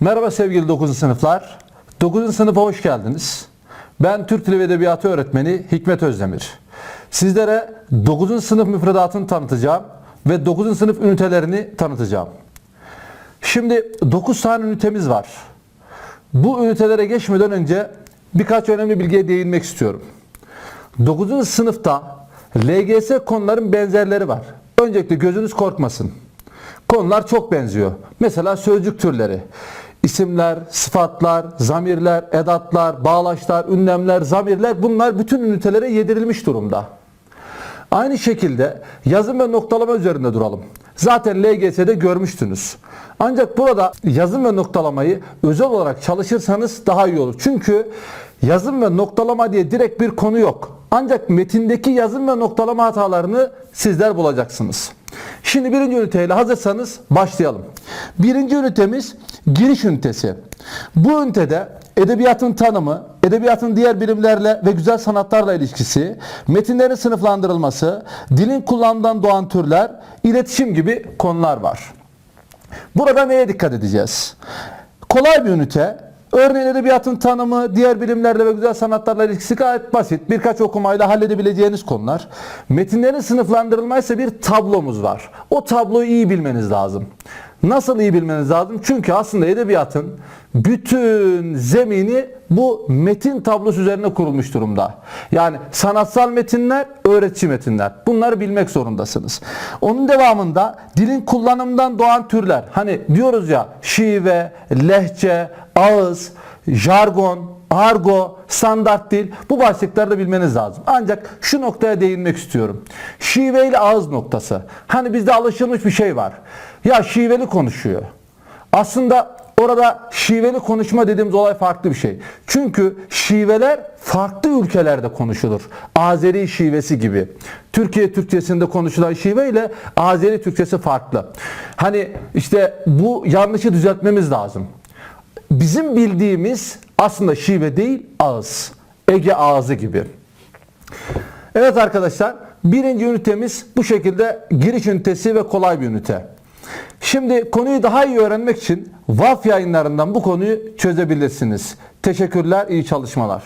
Merhaba sevgili 9. sınıflar. 9. sınıfa hoş geldiniz. Ben Türk Dili ve Edebiyatı öğretmeni Hikmet Özdemir. Sizlere 9. sınıf müfredatını tanıtacağım ve 9. sınıf ünitelerini tanıtacağım. Şimdi 9 tane ünitemiz var. Bu ünitelere geçmeden önce birkaç önemli bilgiye değinmek istiyorum. 9. sınıfta LGS konuların benzerleri var. Öncelikle gözünüz korkmasın. Konular çok benziyor. Mesela sözcük türleri. İsimler, sıfatlar, zamirler, edatlar, bağlaçlar, ünlemler, zamirler bunlar bütün ünitelere yedirilmiş durumda. Aynı şekilde yazım ve noktalama üzerinde duralım. Zaten LGS'de görmüştünüz. Ancak burada yazım ve noktalamayı özel olarak çalışırsanız daha iyi olur. Çünkü yazım ve noktalama diye direkt bir konu yok. Ancak metindeki yazım ve noktalama hatalarını sizler bulacaksınız. Şimdi birinci üniteyle hazırsanız başlayalım. Birinci ünitemiz giriş ünitesi. Bu ünitede edebiyatın tanımı, edebiyatın diğer bilimlerle ve güzel sanatlarla ilişkisi, metinlerin sınıflandırılması, dilin kullanımından doğan türler, iletişim gibi konular var. Burada neye dikkat edeceğiz? Kolay bir ünite. Örneğin edebiyatın tanımı, diğer bilimlerle ve güzel sanatlarla ilişkisi gayet basit. Birkaç okumayla halledebileceğiniz konular. Metinlerin sınıflandırılma ise bir tablomuz var. O tabloyu iyi bilmeniz lazım. Nasıl iyi bilmeniz lazım? Çünkü aslında edebiyatın bütün zemini bu metin tablosu üzerine kurulmuş durumda. Yani sanatsal metinler, öğretici metinler. Bunları bilmek zorundasınız. Onun devamında dilin kullanımından doğan türler. Hani diyoruz ya şive, lehçe, ağız, jargon, argo, standart dil bu başlıkları da bilmeniz lazım. Ancak şu noktaya değinmek istiyorum. Şive ile ağız noktası. Hani bizde alışılmış bir şey var. Ya şiveli konuşuyor. Aslında orada şiveli konuşma dediğimiz olay farklı bir şey. Çünkü şiveler farklı ülkelerde konuşulur. Azeri şivesi gibi. Türkiye Türkçesinde konuşulan şive ile Azeri Türkçesi farklı. Hani işte bu yanlışı düzeltmemiz lazım. Bizim bildiğimiz aslında şive değil ağız. Ege ağzı gibi. Evet arkadaşlar birinci ünitemiz bu şekilde giriş ünitesi ve kolay bir ünite. Şimdi konuyu daha iyi öğrenmek için VAF yayınlarından bu konuyu çözebilirsiniz. Teşekkürler, iyi çalışmalar.